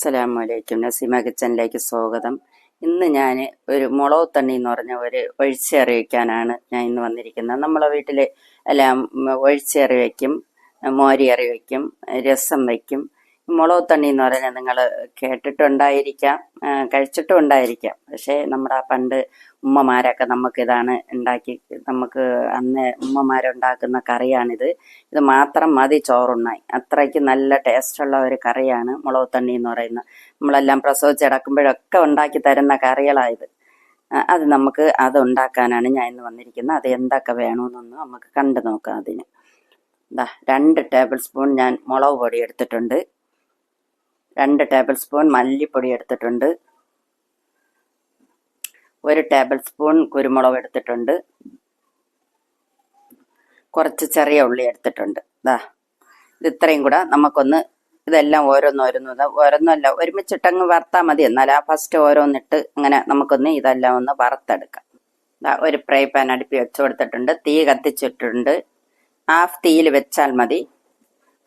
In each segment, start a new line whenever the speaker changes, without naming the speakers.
അസ്സലാമു അലൈക്കും നസീമ കിച്ചനിലേക്ക് സ്വാഗതം. ഇന്ന് ഞാൻ ഒരു മുളക് തണ്ണി എന്ന് പറഞ്ഞ ഒരു ഒഴിച്ചേറി വയ്ക്കാനാണ് ഞാൻ ഇന്ന് വന്നിരിക്കുന്നത്. നമ്മളെ വീട്ടിൽ എല്ലാം ഒഴിച്ചേറി വയ്ക്കും മോരിയറി വയ്ക്കും രസം വയ്ക്കും മുളക് തണ്ണി എന്ന് പറഞ്ഞാൽ നിങ്ങൾ കേട്ടിട്ടുണ്ടായിരിക്കാം കഴിച്ചിട്ടും ഉണ്ടായിരിക്കാം പക്ഷേ നമ്മുടെ പണ്ട് ഉമ്മമാരൊക്കെ നമുക്ക് ഇതാണ് ഉണ്ടാക്കി നമുക്ക് അന്ന് ഉമ്മമാരുണ്ടാക്കുന്ന കറിയാണിത്. ഇത് മാത്രം മതി ചോറുണ്ണായി അത്രയ്ക്ക് നല്ല ടേസ്റ്റുള്ള ഒരു കറിയാണ് മുളക് തണ്ണി എന്ന് പറയുന്നത്. നമ്മളെല്ലാം പ്രസവിച്ചടക്കുമ്പോഴൊക്കെ ഉണ്ടാക്കി തരുന്ന കറികളായത് അത് നമുക്ക് അത് ഉണ്ടാക്കാനാണ് ഞാൻ ഇന്ന് വന്നിരിക്കുന്നത്. അത് എന്തൊക്കെ വേണമെന്നൊന്ന് നമുക്ക് കണ്ടു നോക്കാം അതിന്. ദാ രണ്ട് ടേബിൾ സ്പൂൺ ഞാൻ മുളക് പൊടി എടുത്തിട്ടുണ്ട്. രണ്ട് ടേബിൾ സ്പൂൺ മല്ലിപ്പൊടി എടുത്തിട്ടുണ്ട്. ഒരു ടേബിൾ സ്പൂൺ കുരുമുളക് എടുത്തിട്ടുണ്ട്. കുറച്ച് ചെറിയ ഉള്ളി എടുത്തിട്ടുണ്ട്. ഇതാ ഇത് ഇത്രയും കൂടെ നമുക്കൊന്ന് ഇതെല്ലാം ഓരോന്നോരോന്ന് ഇതാ ഓരോന്നല്ല ഒരുമിച്ചിട്ടങ്ങ് വറുത്താൽ മതി. എന്നാൽ ആ ഫസ്റ്റ് ഓരോന്നിട്ട് അങ്ങനെ നമുക്കൊന്ന് ഇതെല്ലാം ഒന്ന് വറുത്തെടുക്കാം. ഇതാ ഒരു ഫ്രൈ പാൻ അടുപ്പി വെച്ച് കൊടുത്തിട്ടുണ്ട്. തീ കത്തിച്ചിട്ടുണ്ട്. ഹാഫ് തീയിൽ വെച്ചാൽ മതി.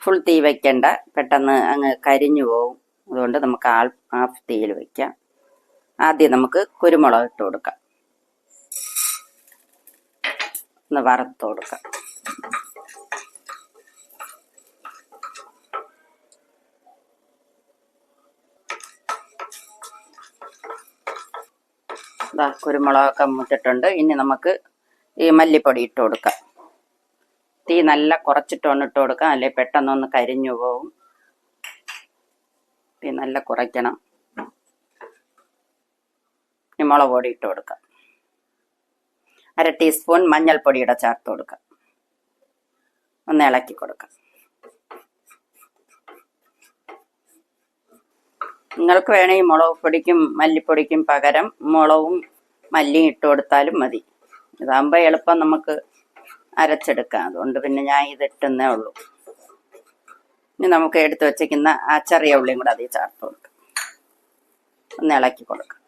ഫുൾ തീ വെക്കണ്ട. പെട്ടെന്ന് അങ്ങ് കരിഞ്ഞു പോകും അതുകൊണ്ട് നമുക്ക് ആൾ ഹാഫ് തീയിൽ വയ്ക്കാം. ആദ്യം നമുക്ക് കുരുമുളക് ഇട്ട് കൊടുക്കാം. ഒന്ന് വറുത്ത് കൊടുക്കാം. ഇതാ കുരുമുളകൊക്കെ മുട്ടിട്ടുണ്ട് ഇനി നമുക്ക് ഈ മല്ലിപ്പൊടി ഇട്ട് കൊടുക്കാം. തീ നല്ല കുറച്ചിട്ടൊന്ന് ഇട്ട് കൊടുക്കാം. അല്ലെ പെട്ടെന്നൊന്ന് കരിഞ്ഞു പോകും നല്ല കുറയ്ക്കണം. മുളക് പൊടി ഇട്ട് കൊടുക്കാം. അര ടീസ്പൂൺ മഞ്ഞൾപ്പൊടിയുടെ ചേർത്ത് കൊടുക്കുക ഒന്ന് ഇളക്കി കൊടുക്കുക നിങ്ങൾക്ക് വേണമെങ്കിൽ മുളക് പൊടിക്കും മല്ലിപ്പൊടിക്കും പകരം മുളകും മല്ലിയും ഇട്ട് കൊടുത്താലും മതി. ഇതാകുമ്പോൾ എളുപ്പം നമുക്ക് അരച്ചെടുക്കാം. അതുകൊണ്ട് പിന്നെ ഞാൻ ഇതിട്ടുന്നേ ഉള്ളൂ. ഇനി നമുക്ക് എടുത്തു വെച്ചേക്കുന്ന ആ ചെറിയ ഉള്ളിയും കൂടെ അതിൽ ചേർത്ത് കൊടുക്കാം. ഒന്ന് ഇളക്കി കൊടുക്കാം.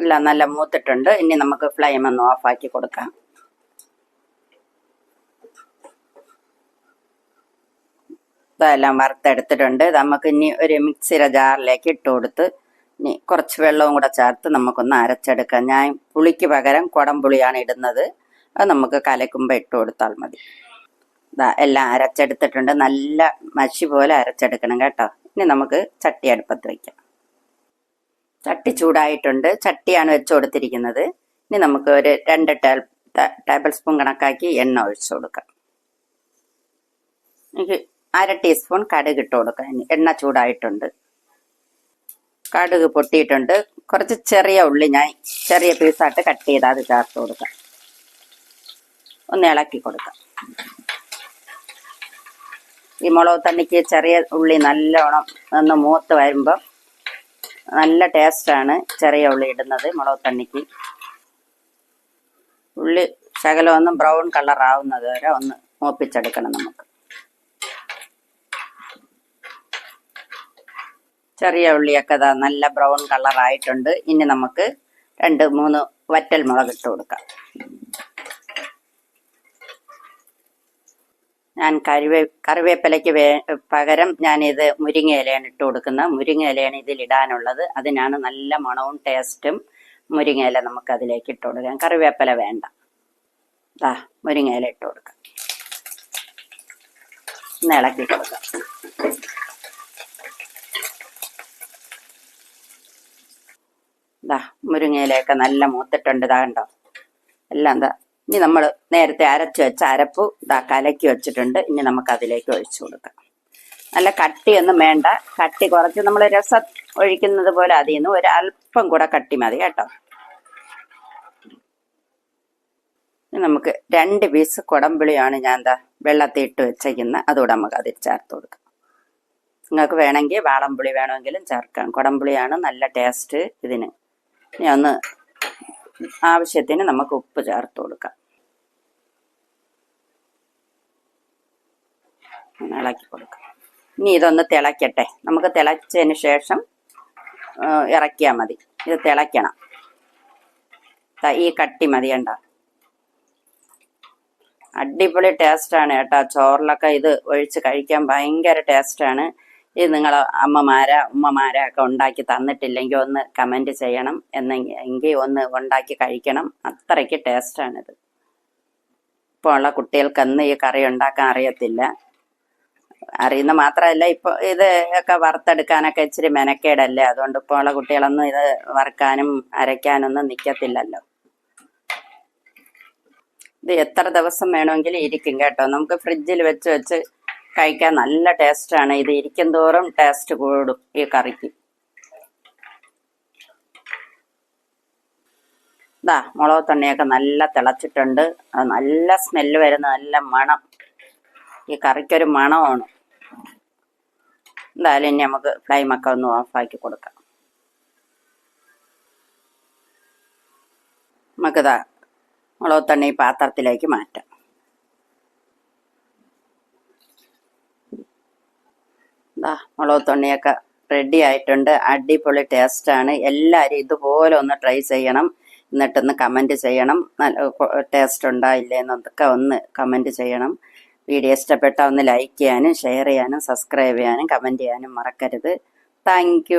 എല്ലാം നല്ല മൂത്തിട്ടുണ്ട്. ഇനി നമുക്ക് ഫ്ലെയിം ഒന്ന് ഓഫാക്കി കൊടുക്കാം. ഇതെല്ലാം വറുത്തെടുത്തിട്ടുണ്ട്. നമുക്ക് ഇനി ഒരു മിക്സിയുടെ ജാറിലേക്ക് ഇട്ട് കൊടുത്ത് ഇനി കുറച്ച് വെള്ളവും കൂടെ ചേർത്ത് നമുക്കൊന്ന് അരച്ചെടുക്കാം. ഞാൻ പുളിക്ക് പകരം കുടംപുളിയാണ് ഇടുന്നത്. അത് നമുക്ക് കലക്കുമ്പോൾ ഇട്ട് കൊടുത്താൽ മതി. എല്ലാം അരച്ചെടുത്തിട്ടുണ്ട്. നല്ല മഷി പോലെ അരച്ചെടുക്കണം കേട്ടോ. ഇനി നമുക്ക് ചട്ടി അടുപ്പത്ത് വയ്ക്കാം ചട്ടി ചൂടായിട്ടുണ്ട്. ചട്ടിയാണ് വെച്ച് കൊടുത്തിരിക്കുന്നത്. ഇനി നമുക്ക് ഒരു രണ്ട് ടേബിൾ സ്പൂൺ കണക്കാക്കി എണ്ണ ഒഴിച്ചു കൊടുക്കാം. എനിക്ക് അര ടീസ്പൂൺ കടുക് ഇട്ട് കൊടുക്കാം. ഇനി എണ്ണ ചൂടായിട്ടുണ്ട്. കടുക് പൊട്ടിയിട്ടുണ്ട്. കുറച്ച് ചെറിയ ഉള്ളി ഞാൻ ചെറിയ പീസായിട്ട് കട്ട് ചെയ്ത് അത് ചേർത്ത് കൊടുക്കാം. ഒന്ന് ഇളക്കി കൊടുക്കാം. ഈ മുളക് തണ്ണിക്ക് ചെറിയ ഉള്ളി നല്ലോണം ഒന്ന് മൂത്ത് വരുമ്പോൾ നല്ല ടേസ്റ്റാണ് ചെറിയ ഉള്ളി ഇടുന്നത് മുളക് തണ്ണിക്ക്. ഉള്ളി ശകലം ഒന്ന് ബ്രൗൺ കളർ ആവുന്നത് വരെ ഒന്ന് മൂപ്പിച്ചെടുക്കണം നമുക്ക്. ചെറിയ ഉള്ളിയൊക്കെ ഇതാ നല്ല ബ്രൗൺ കളർ ആയിട്ടുണ്ട്. ഇനി നമുക്ക് രണ്ട് മൂന്ന് വറ്റൽ മുളക് ഇട്ട് കൊടുക്കാം. ഞാൻ കറിവേ കറിവേപ്പിലയ്ക്ക് വേ പകരം ഞാനിത് മുരിങ്ങ ഇലയാണ് ഇട്ട് കൊടുക്കുന്നത്. മുരിങ്ങ ഇലയാണ് ഇതിൽ ഇടാനുള്ളത്. അതിനാണ് നല്ല മണവും ടേസ്റ്റും മുരിങ്ങ ഇല നമുക്ക് അതിലേക്ക് ഇട്ട് കൊടുക്കാം. കറിവേപ്പില വേണ്ട. ദാ മുരിങ്ങയില ഇട്ട് കൊടുക്കാം. ഇളക്കി കൊടുക്കാം. ദാ മുരിങ്ങയിലയൊക്കെ നല്ല മൂത്തിട്ടുണ്ട്. ഇതാ കണ്ടോ? എല്ലാം എന്താ ഇനി നമ്മൾ നേരത്തെ അരച്ച് വെച്ച അരപ്പ് ഇതാ കലക്കി വെച്ചിട്ടുണ്ട്. ഇനി നമുക്ക് അതിലേക്ക് ഒഴിച്ചു കൊടുക്കാം. നല്ല കട്ടിയൊന്നും വേണ്ട. കട്ടി കുറച്ച് നമ്മൾ രസം ഒഴിക്കുന്നത് പോലെ അതിൽ നിന്ന് ഒരു അല്പം കൂടെ കട്ടി മതി കേട്ടോ. നമുക്ക് രണ്ട് പീസ് കുടംപുളിയാണ് ഞാൻ എന്താ വെള്ളത്തിൽ ഇട്ട് വെച്ചേക്കുന്നത് അതുകൂടെ നമുക്ക് അതിൽ ചേർത്ത് കൊടുക്കാം. നിങ്ങൾക്ക് വേണമെങ്കിൽ വാളംപുളി വേണമെങ്കിലും ചേർക്കാം. കുടംപുളിയാണ് നല്ല ടേസ്റ്റ് ഇതിന്. ഇനി ഒന്ന് ആവശ്യത്തിന് നമുക്ക് ഉപ്പ് ചേർത്ത് കൊടുക്കാം. ഇളക്കി കൊടുക്കാം. ഇനി ഇതൊന്ന് തിളയ്ക്കട്ടെ നമുക്ക് തിളച്ചതിന് ശേഷം ഇറക്കിയാൽ മതി. ഇത് തിളയ്ക്കണം. ഈ കട്ടി മതി കണ്ട? അടിപൊളി ടേസ്റ്റാണ് കേട്ടോ. ചോറിലൊക്കെ ഇത് ഒഴിച്ച് കഴിക്കാൻ ഭയങ്കര ടേസ്റ്റാണ് ഇത് നിങ്ങൾ അമ്മമാരാ ഉമ്മമാരാ ഒക്കെ ഉണ്ടാക്കി തന്നിട്ടില്ലെങ്കിൽ ഒന്ന് കമന്റ് ചെയ്യണം. എന്നെങ്കിൽ ഒന്ന് ഉണ്ടാക്കി കഴിക്കണം. അത്രയ്ക്ക് ടേസ്റ്റാണിത് ഇപ്പോൾ ഉള്ള കുട്ടികൾക്കൊന്നും ഈ കറി ഉണ്ടാക്കാൻ അറിയത്തില്ല. അറിയുന്ന മാത്രമല്ല ഇപ്പോൾ ഇത് ഒക്കെ വറുത്തെടുക്കാനൊക്കെ ഇച്ചിരി മെനക്കേടല്ലേ? അതുകൊണ്ട് ഇപ്പോൾ ഉള്ള കുട്ടികളൊന്നും ഇത് വറുക്കാനും അരയ്ക്കാനൊന്നും നിൽക്കത്തില്ലല്ലോ. ഇത് എത്ര ദിവസം വേണമെങ്കിലും ഇരിക്കും കേട്ടോ. നമുക്ക് ഫ്രിഡ്ജിൽ വെച്ച് വെച്ച് കഴിക്കാൻ നല്ല ടേസ്റ്റ് ആണ് ഇത് ഇരിക്കും തോറും ടേസ്റ്റ് കൂടും ഈ കറിക്ക്. ഇതാ മുളക് തണ്ണിയൊക്കെ നല്ല തിളച്ചിട്ടുണ്ട്. അത് നല്ല സ്മെല്ല് വരുന്ന നല്ല മണം. ഈ കറിക്കൊരു മണമാണ്. എന്തായാലും ഇനി നമുക്ക് ഫ്ലൈമൊക്കെ ഒന്ന് ഓഫാക്കി കൊടുക്കാം. നമുക്കിതാ മുളക് തണ്ണി പാത്രത്തിലേക്ക് മാറ്റാം. മുളക് തൊണ്ണിയൊക്കെ റെഡി ആയിട്ടുണ്ട്. അടിപൊളി ടേസ്റ്റ് ടേസ്റ്റാണ് എല്ലാവരും ഇതുപോലെ ഒന്ന് ട്രൈ ചെയ്യണം. എന്നിട്ടൊന്ന് കമന്റ് ചെയ്യണം. നല്ല ടേസ്റ്റ് ഉണ്ടായില്ലേ എന്നൊക്കെ ഒന്ന് കമന്റ് ചെയ്യണം. വീഡിയോ ഇഷ്ടപ്പെട്ട ഒന്ന് ലൈക്ക് ചെയ്യാനും ഷെയർ ചെയ്യാനും സബ്സ്ക്രൈബ് ചെയ്യാനും കമന്റ് ചെയ്യാനും മറക്കരുത്. താങ്ക്